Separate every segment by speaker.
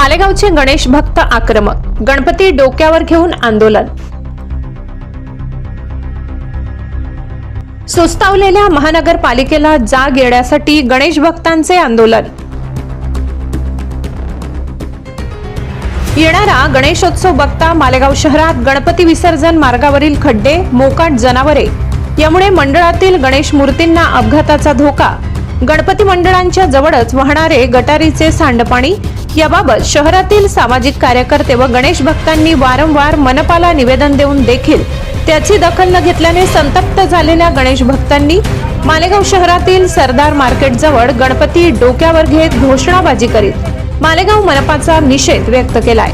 Speaker 1: मालेगावचे गणेश भक्त आक्रमक. गणपती डोक्यावर घेऊन आंदोलन. सुस्तावलेल्या महानगरपालिकेला जाग येण्यासाठी गणेश भक्तांचे आंदोलन. येणारा गणेशोत्सव बघता मालेगाव शहरात गणपती विसर्जन मार्गावरील खड्डे मोकाट जनावरे. यामुळे मंडळातील गणेश मूर्तींना अपघाताचा धोका. गणपती मंडळांच्या जवळच वाहणारे गटारीचे सांडपाणी याबाबत शहरातील सामाजिक कार्यकर्ते व गणेश भक्तांनी वारंवार मनपाला निवेदन देऊन देखील त्याची दखल न घेतल्याने संतप्त झालेल्या गणेश भक्तांनी मालेगाव शहरातील सरदार मार्केट जवळ गणपती डोक्यावर घेत घोषणाबाजी करीत मालेगाव मनपाचा निषेध व्यक्त केलाय.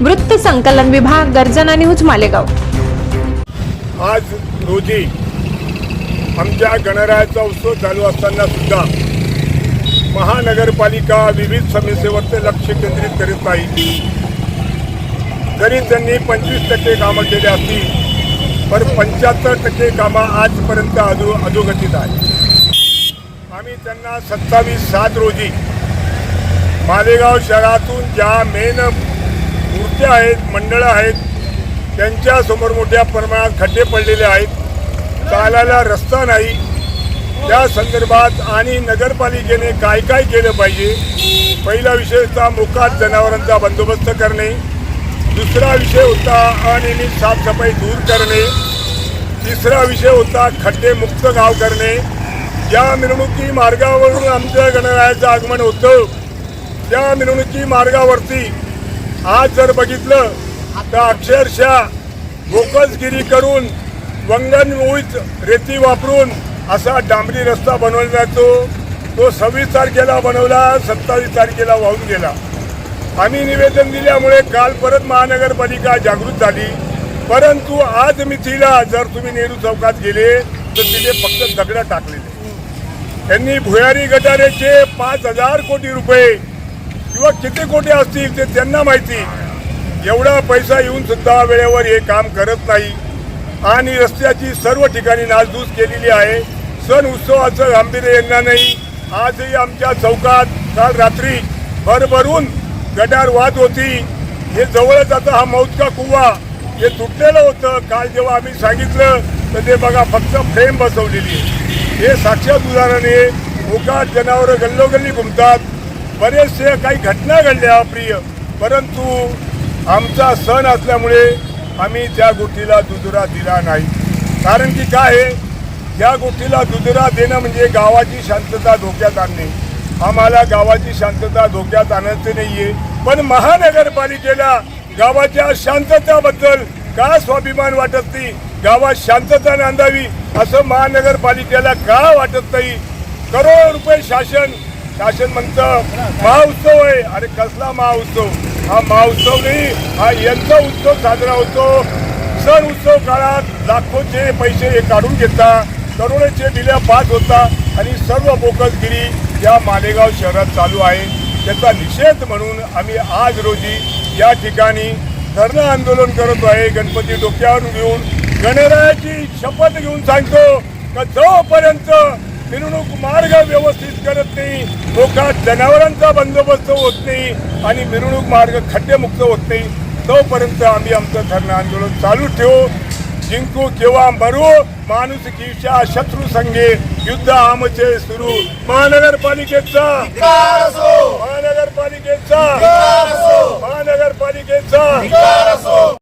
Speaker 1: वृत्त संकलन विभाग गर्जना न्यूज मालेगाव.
Speaker 2: आज रोजी आमच्या गणरायाचा उत्सव चालू असताना सुद्धा महानगरपालिका विविध समस्येवरती लक्ष केंद्रित करीत नाही. जरी त्यांनी पंचवीस टक्के कामं केली असतील पण पंच्याहत्तर टक्के कामं आजपर्यंत अधो अधोगतीत आहे आम्ही त्यांना सत्तावीस सात रोजी मालेगाव शहरातून ज्या मेन मूर्त्या आहेत मंडळं आहेत त्यांच्यासमोर मोठ्या प्रमाणात खड्डे पडलेले आहेत. चालायला रस्ता नाही. त्या संदर्भात आणि नगरपालिकेने काय काय केलं पाहिजे? पहिला विषय होता मोकाट जनावरांचा बंदोबस्त करणे. दुसरा विषय होता अनियमित साफसफाई दूर करणे. तिसरा विषय होता खड्डे मुक्त गाव करणे. ज्या मिरवणुकी मार्गावरून आमच्या गणरायाचं आगमन होतं. त्या मिरवणुकी मार्गावरती आज जर बघितलं तर अक्षरशः बोकसगिरी करून वंगण मुळीत रेती वापरून असा डांबरी रस्ता बनवला जातो तो सव्वीस तारखेला बनवला सत्तावीस तारखेला वाहून गेला. आम्ही निवेदन दिल्यामुळे काल परत महानगरपालिका जागृत झाली. परंतु आज मिथीला जर तुम्ही नेहरू चौकात गेले तर तिथे फक्त दगड टाकलेले. त्यांनी भुयारी गटारेचे पाच हजार कोटी रुपये किंवा किती कोटी असतील ते त्यांना माहिती. एवढा पैसा येऊन सुद्धा वेळेवर हे काम करत नाही. आणि रस्त्याची सर्व ठिकाणी नासधूस केलेली आहे. सण उत्सवाचं गांभीर्य यांना नाही. आजही आमच्या चौकात काल रात्री भरभरून गटार वाद होती. हे जवळच आता हा मौजका कुवा हे तुटलेलं होतं. काल जेव्हा आम्ही सांगितलं तर ते बघा फक्त फ्रेम बसवलेली हे साक्षात उदाहरण आहे मोकाट जनावरं गल्लोगल्ली घुमतात. बरेचसे काही घटना घडल्या प्रिय. परंतु आमचा सण असल्यामुळे आम्ही त्या गोष्टीला दुजोरा दिला नाही. कारण की काय आहे? या गोष्टीला दुजरा देणं म्हणजे गावाची शांतता धोक्यात आणणे. आम्हाला गावाची शांतता धोक्यात आणायचे नाहीये. पण महानगरपालिकेला गावाच्या शांतताबद्दल का स्वाभिमान वाटत नाही? गावात शांतता नांदावी असं महानगरपालिकेला का वाटत नाही? करोड रुपये शासन शासन म्हणतं महाउत्सव आहे. अरे कसला महाउत्सव हा महाउत्सव नाही हा यांचा उत्सव साजरा होतो. सण उत्सव काळात लाखोचे पैसे हे काढून घेता. करोडोचे दिल्या पास होता आणि सर्व बोकसगिरी या मालेगाव शहरात चालू आहे. त्याचा निषेध म्हणून आम्ही आज रोजी या ठिकाणी धरणं आंदोलन करत आहे. गणपती डोक्यावर घेऊन गणरायाची शपथ घेऊन सांगतो का जोपर्यंत मिरवणूक मार्ग व्यवस्थित करत नाही लोकात जनावरांचा बंदोबस्त होत नाही आणि मिरवणूक मार्ग खड्डेमुक्त होत नाही तोपर्यंत आम्ही आमचं धरणं आंदोलन चालू ठेवू. जिंकू किंवा मरू माणुसकीच्या शत्रू संघे युद्ध आमचे सुरू महानगरपालिकेचा महानगरपालिकेचा महानगरपालिकेचा